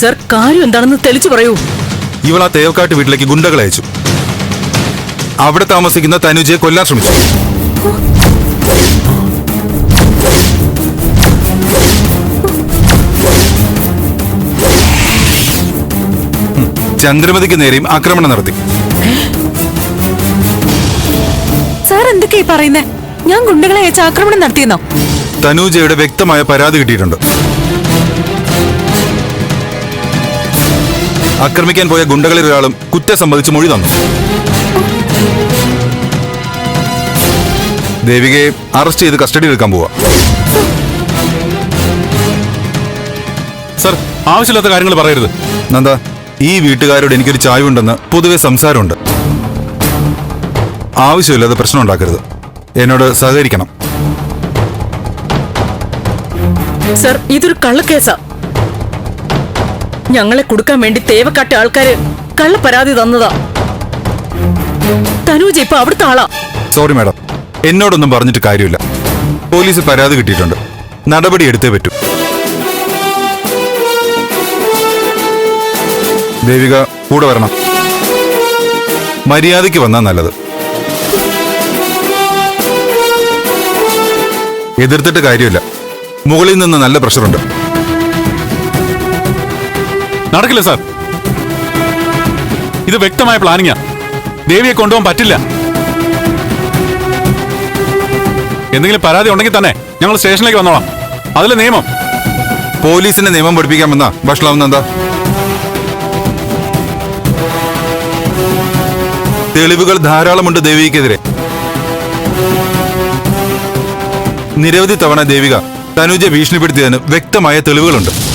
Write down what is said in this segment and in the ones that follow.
Sir കാര്യം എന്താണെന്ന് തെളിച്ചു പറയൂ. ഇവൾ ആ തേവക്കാട്ട് വീട്ടിലേക്ക് ഗുണ്ടകൾ അയച്ചു. അവിടെ താമസിക്കുന്ന തനുജയെ കൊല്ലാൻ ശ്രമിച്ചു. ചന്ദ്രമതിക്ക് നേരെയും ആക്രമണം നടത്തി. സാർ എന്തൊക്കെയാ പറയുന്നത് പറയുന്നേ? ഞാൻ ഗുണ്ടകളെ അയച്ച് ആക്രമണം നടത്തിയെന്നോ? തനുജയുടെ വ്യക്തമായ പരാതി കിട്ടിയിട്ടുണ്ട്. ആക്രമിക്കാൻ പോയ ഗുണ്ടകളിൽ ഒരാളും കുറ്റം സംബന്ധിച്ച് മൊഴി തന്നു. ദേവികയെ അറസ്റ്റ് ചെയ്ത് കസ്റ്റഡി എടുക്കാൻ പോവാ. സർ ആവശ്യമില്ലാത്ത കാര്യങ്ങൾ പറയരുത്. നന്ദ ഈ വീട്ടുകാരോട് എനിക്കൊരു ചായവുണ്ടെന്ന് പൊതുവെ സംസാരമുണ്ട്. ആവശ്യമില്ലാതെ പ്രശ്നം ഉണ്ടാക്കരുത്. എന്നോട് സഹകരിക്കണം. സർ ഇതൊരു കള്ളക്കേസാ. ഞങ്ങളെ കൊടുക്കാൻ വേണ്ടി തേവക്കാട്ടെ ആൾക്കാര് കള്ള പരാതി തന്നതാ. തനൂജ് ഇപ്പൊ അവിടുത്തെ ആളാ. സോറി മാഡം എന്നോടൊന്നും പറഞ്ഞിട്ട് കാര്യമില്ല. പോലീസ് പരാതി കിട്ടിയിട്ടുണ്ട്. നടപടി എടുത്തേ പറ്റൂ. ദേവിക കൂടെ വരണം. മര്യാദയ്ക്ക് വന്നാൽ നല്ലത്. എതിർത്തിട്ട് കാര്യമില്ല. മുകളിൽ നിന്ന് നല്ല പ്രഷറുണ്ട് നടക്കില്ല സാർ. ഇത് വ്യക്തമായ പ്ലാനിങ്ങാ. ദേവിയെ കൊണ്ടുപോകാൻ പറ്റില്ല. എന്തെങ്കിലും പരാതി ഉണ്ടെങ്കിൽ തന്നെ ഞങ്ങൾ സ്റ്റേഷനിലേക്ക് വന്നോളാം. അതിലെ നിയമം. പോലീസിന്റെ നിയമം പഠിപ്പിക്കാമെന്നാ? ഭക്ഷണം എന്താ? തെളിവുകൾ ധാരാളമുണ്ട് ദേവിക്കെതിരെ നിരവധി തവണ ദേവിക തനുജ ഭീഷണിപ്പെടുത്തിയതിന് വ്യക്തമായ തെളിവുകളുണ്ട്.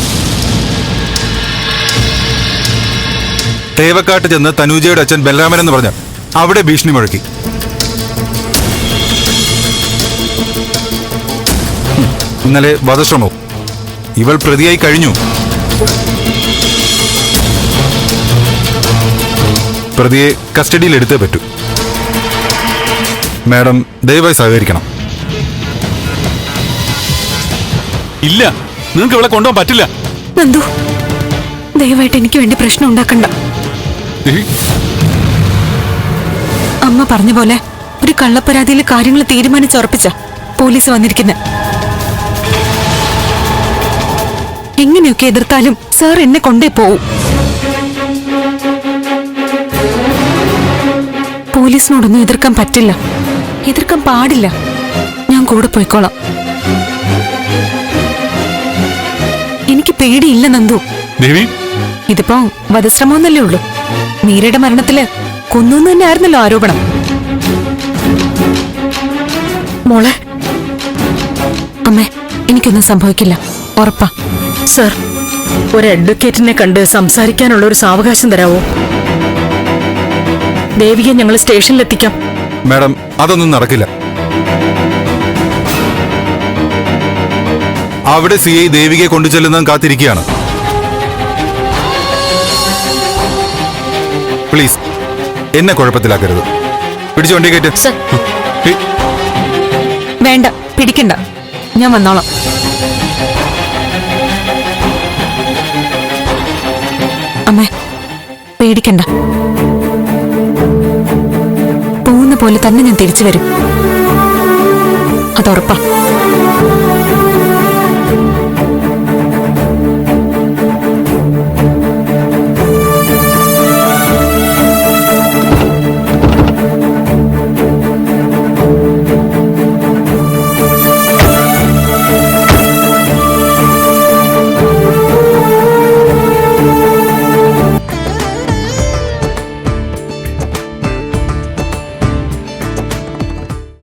തേവക്കാട്ട് ചെന്ന് തനൂജയുടെ അച്ഛൻ ബലരാമൻ എന്ന് പറഞ്ഞ് അവിടെ ഭീഷണി മുഴക്കി. ഇന്നലെ വധശ്രമവും. ഇവൾ പ്രതിയായി കഴിഞ്ഞു. പ്രതിയെ കസ്റ്റഡിയിൽ എടുത്തേ പറ്റൂ. മാഡം ദയവായി സഹകരിക്കണം. ഇല്ല നിങ്ങൾക്ക് ഇവിടെ കൊണ്ടുപോകാൻ പറ്റില്ല. നന്ദു ദയവായിട്ട് എനിക്ക് വേണ്ടി പ്രശ്നം ഉണ്ടാക്കണ്ട. അമ്മ പറഞ്ഞ പോലെ ഒരു കള്ളപ്പരാതിയിൽ കാര്യങ്ങൾ തീരുമാനിച്ചുറപ്പിച്ച പോലീസ് വന്നിരിക്കുന്നത് എങ്ങനെയൊക്കെ എതിർത്താലും സാർ എന്നെ കൊണ്ടേ പോവും. പോലീസിനോടൊന്നും എതിർക്കാൻ പറ്റില്ല. എതിർക്കാൻ പാടില്ല. ഞാൻ കൂടെ പോയിക്കോളാം. എനിക്ക് പേടിയില്ല നന്ദു. ദേവി ഇതിപ്പോ വധശ്രമമൊന്നല്ലേ ഉള്ളൂ. മീരയുടെ മരണത്തിൽ കൊന്നു തന്നെ ആയിരുന്നല്ലോ ആരോപണം. മോളെ അമ്മേ എനിക്കൊന്നും സംഭവിക്കില്ല. ഉറപ്പാ. സർ ഒരു അഡ്വക്കേറ്റിനെ കണ്ട് സംസാരിക്കാനുള്ള ഒരു സാവകാശം തരാവോ? ദേവിയെ ഞങ്ങൾ സ്റ്റേഷനിലെത്തിക്കാം. മാഡം അതൊന്നും നടക്കില്ല. അവിടെ സി ഐ ദേവികയെ കൊണ്ടു ചെല്ലുന്നതും കാത്തിരിക്കുകയാണ്. പ്ലീസ് എന്നെ കുഴപ്പത്തിലാക്കരുത്. പിടിച്ചു വണ്ടി കയറ്റ്. വേണ്ട പിടിക്കണ്ട. ഞാൻ വന്നോളാം. അമ്മേ പേടിക്കണ്ട. പോകുന്ന പോലെ തന്നെ ഞാൻ തിരിച്ചു വരും. അതുറപ്പാ